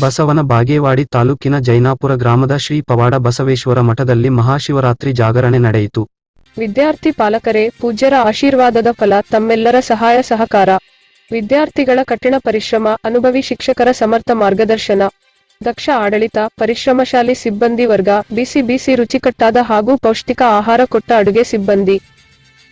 ಬಸವನ ಬಾಗೇವಾಡಿ ತಾಲೂಕಿನ ಜೈನಾಪುರ ಗ್ರಾಮದ ಶ್ರೀ ಪವಾಡ ಬಸವೇಶ್ವರ ಮಠದಲ್ಲಿ ಮಹಾಶಿವರಾತ್ರಿ ಜಾಗರಣೆ ನಡೆಯಿತು. ವಿದ್ಯಾರ್ಥಿ ಪಾಲಕರೇ, ಪೂಜ್ಯರ ಆಶೀರ್ವಾದದ ಫಲ ತಮ್ಮೆಲ್ಲರ ಸಹಾಯ ಸಹಕಾರ. ವಿದ್ಯಾರ್ಥಿಗಳ ಕಠಿಣ ಪರಿಶ್ರಮ, ಅನುಭವಿ ಶಿಕ್ಷಕರ ಸಮರ್ಥ ಮಾರ್ಗದರ್ಶನ. ದಕ್ಷ ಆಡಳಿತ, ಪರಿಶ್ರಮಶಾಲಿ ಸಿಬ್ಬಂದಿ ವರ್ಗ, ಬಿಸಿ ಬಿಸಿ ರುಚಿಕಟ್ಟಾದ ಹಾಗೂ ಪೌಷ್ಟಿಕ ಆಹಾರ ಕೊಟ್ಟ ಅಡುಗೆ ಸಿಬ್ಬಂದಿ.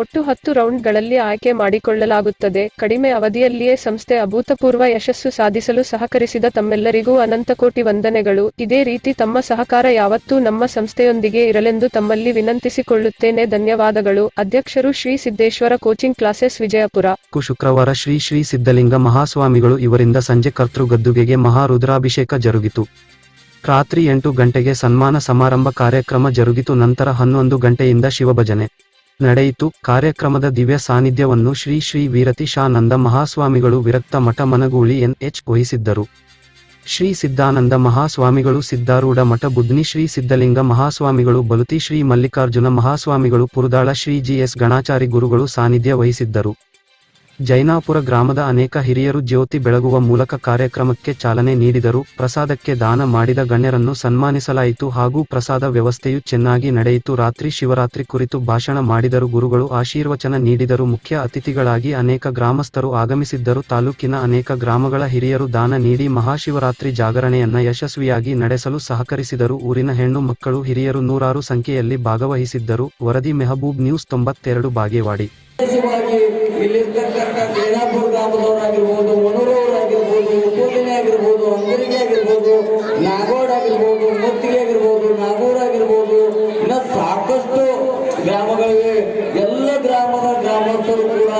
ಒಟ್ಟು ಹತ್ತು ರೌಂಡ್ಗಳಲ್ಲಿ ಆಯ್ಕೆ ಮಾಡಿಕೊಳ್ಳಲಾಗುತ್ತದೆ. ಕಡಿಮೆ ಅವಧಿಯಲ್ಲಿಯೇ ಸಂಸ್ಥೆ ಅಭೂತಪೂರ್ವ ಯಶಸ್ಸು ಸಾಧಿಸಲು ಸಹಕರಿಸಿದ ತಮ್ಮೆಲ್ಲರಿಗೂ ಅನಂತಕೋಟಿ ವಂದನೆಗಳು. ಇದೇ ರೀತಿ ತಮ್ಮ ಸಹಕಾರ ಯಾವತ್ತೂ ನಮ್ಮ ಸಂಸ್ಥೆಯೊಂದಿಗೆ ಇರಲೆಂದು ತಮ್ಮಲ್ಲಿ ವಿನಂತಿಸಿಕೊಳ್ಳುತ್ತೇನೆ. ಧನ್ಯವಾದಗಳು. ಅಧ್ಯಕ್ಷರು ಶ್ರೀ ಸಿದ್ದೇಶ್ವರ ಕೋಚಿಂಗ್ ಕ್ಲಾಸೆಸ್ ವಿಜಯಪುರ. ಶುಕ್ರವಾರ ಶ್ರೀ ಶ್ರೀ ಸಿದ್ಧಲಿಂಗ ಮಹಾಸ್ವಾಮಿಗಳು ಇವರಿಂದ ಸಂಜೆ ಕರ್ತೃ ಗದ್ದುಗೆಗೆ ಮಹಾರುದ್ರಾಭಿಷೇಕ ಜರುಗಿತು. ರಾತ್ರಿ ಎಂಟು ಗಂಟೆಗೆ ಸನ್ಮಾನ ಸಮಾರಂಭ ಕಾರ್ಯಕ್ರಮ ಜರುಗಿತು. ನಂತರ ಹನ್ನೊಂದು ಗಂಟೆಯಿಂದ ಶಿವಭಜನೆ. ನಡೆಯಿತು. ಕಾರ್ಯಕ್ರಮದ ದಿವ್ಯ ಸಾನ್ನಿಧ್ಯವನ್ನು ಶ್ರೀ ಶ್ರೀ ವೀರತಿ ಶಾನಂದ ಮಹಾಸ್ವಾಮಿಗಳು ವಿರಕ್ತ ಮಠ ಮನಗೂಳಿ ಎನ್ ಎಚ್ ವಹಿಸಿದ್ದರು. ಶ್ರೀ ಸಿದ್ಧಾನಂದ ಮಹಾಸ್ವಾಮಿಗಳು ಸಿದ್ಧಾರೂಢ ಮಠ ಬುದ್ನಿ ಶ್ರೀ ಸಿದ್ಧಲಿಂಗ ಮಹಾಸ್ವಾಮಿಗಳು ಬಲುತಿ ಶ್ರೀ ಮಲ್ಲಿಕಾರ್ಜುನ ಮಹಾಸ್ವಾಮಿಗಳು ಪುರುದಾಳ ಶ್ರೀ ಜಿ ಎಸ್ ಗಣಾಚಾರಿ ಗುರುಗಳು ಸಾನ್ನಿಧ್ಯ ವಹಿಸಿದ್ದರು. ಜೈನಾಪುರ ಗ್ರಾಮದ ಅನೇಕ ಹಿರಿಯರು ಜ್ಯೋತಿ ಬೆಳಗುವ ಮೂಲಕ ಕಾರ್ಯಕ್ರಮಕ್ಕೆ ಚಾಲನೆ ನೀಡಿದರು. ಪ್ರಸಾದಕ್ಕೆ ದಾನ ಮಾಡಿದ ಗಣ್ಯರನ್ನು ಸನ್ಮಾನಿಸಲಾಯಿತು ಹಾಗೂ ಪ್ರಸಾದ ವ್ಯವಸ್ಥೆಯು ಚೆನ್ನಾಗಿ ನಡೆಯಿತು. ರಾತ್ರಿ ಶಿವರಾತ್ರಿ ಕುರಿತು ಭಾಷಣ ಮಾಡಿದರು. ಗುರುಗಳು ಆಶೀರ್ವಚನ ನೀಡಿದರು. ಮುಖ್ಯ ಅತಿಥಿಗಳಾಗಿ ಅನೇಕ ಗ್ರಾಮಸ್ಥರು ಆಗಮಿಸಿದ್ದರು. ತಾಲೂಕಿನ ಅನೇಕ ಗ್ರಾಮಗಳ ಹಿರಿಯರು ದಾನ ನೀಡಿ ಮಹಾಶಿವರಾತ್ರಿ ಜಾಗರಣೆಯನ್ನ ಯಶಸ್ವಿಯಾಗಿ ನಡೆಸಲು ಸಹಕರಿಸಿದರು. ಊರಿನ ಹೆಣ್ಣು ಮಕ್ಕಳು ಹಿರಿಯರು ನೂರಾರು ಸಂಖ್ಯೆಯಲ್ಲಿ ಭಾಗವಹಿಸಿದ್ದರು. ವರದಿ ಮೆಹಬೂಬ್ ನ್ಯೂಸ್ ತೊಂಬತ್ತೆರಡು, ಬಾಗೇವಾಡಿ. ಜೈನಾಪುರ ಗ್ರಾಮದವರಾಗಿರ್ಬೋದು ಮನೂರವರಾಗಿರ್ಬೋದು ಉಪೋದಿನಿ ಆಗಿರ್ಬೋದು ಅಂಗರಿಗೆ ಆಗಿರ್ಬೋದು ನಾಗೋಡ್ ಆಗಿರ್ಬೋದು ಮುತ್ತಿಗೆ ಆಗಿರ್ಬೋದು ನಾಗೂರ್ ಆಗಿರ್ಬೋದು ಇನ್ನ ಸಾಕಷ್ಟು ಗ್ರಾಮಗಳಿವೆ. ಎಲ್ಲ ಗ್ರಾಮದ ಗ್ರಾಮಸ್ಥರು ಕೂಡ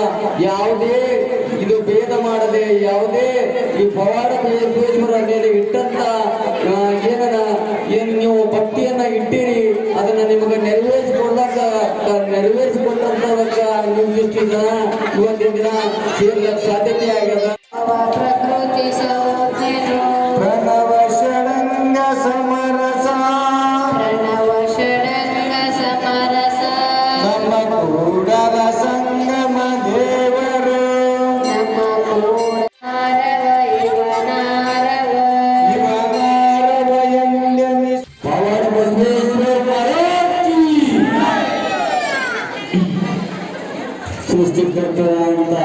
ಯಾವುದೇ ಇದು ಭೇದ ಮಾಡದೆ ಯಾವುದೇ ಈ ಪವಾಡ ಬಸವೇಶ್ವರ ಮೇಲೆ ಇಟ್ಟಂತ ಆ, ಏನನ ಏನ್ ನೀವು ಭಕ್ತಿಯನ್ನ ಇಟ್ಟಿರಿ ಅದನ್ನ ನಿಮಗೆ ನೆರವೇರಿಸಿಕೊಂಡಾಗ ನೆರವೇರಿಸಿಕೊಟ್ಟಂತದಕ್ಕ ನಿಮ್ಗಿಷ್ಟು ಜನ ಇವತ್ತಿನ ದಿನ ಸೇರ್ಲಕ್ಕ ಸಾಧ್ಯತೆ ಆಗ್ಯದ ಪ್ರಕೃತಿ ಸಂಜ್ಞೆನು ಪ್ರಣವ ಷಡಂಗ ಸಮರಸ ಪ್ರಣವ ಷಡಂಗ ಸಮರಸ ನಮ್ಮ ಕೂಡದ ಸೃಷ್ಟಿಕರ್ತನಾದಂತ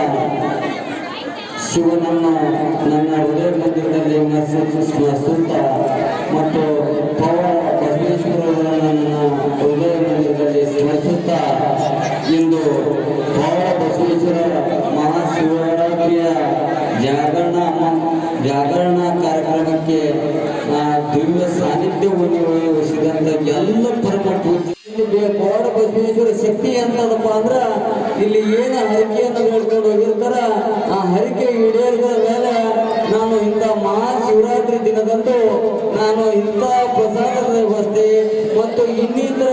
ಶಿವನನ್ನ ನನ್ನ ಹೃದಯ ಮಂದಿರದಲ್ಲಿ ಸ್ಮರಿಸ- ಶಕ್ತಿ ಎಂತದಪ್ಪ ಅಂದ್ರ ಇಲ್ಲಿ ಏನು ಹರಿಕೆಯನ್ನು ಹೇಳ್ಕೊಂಡು ಹೋಗಿರ್ತಾರ, ಆ ಹರಿಕೆ ಈಡೇರಿದ ಮೇಲೆ ನಾನು ಇಂಥ ಮಹಾಶಿವರಾತ್ರಿ ದಿನದಂದು ನಾನು ಇಂಥ ಪ್ರಸಾದದ ವ್ಯವಸ್ಥೆ ಮತ್ತು ಇನ್ನಿತರ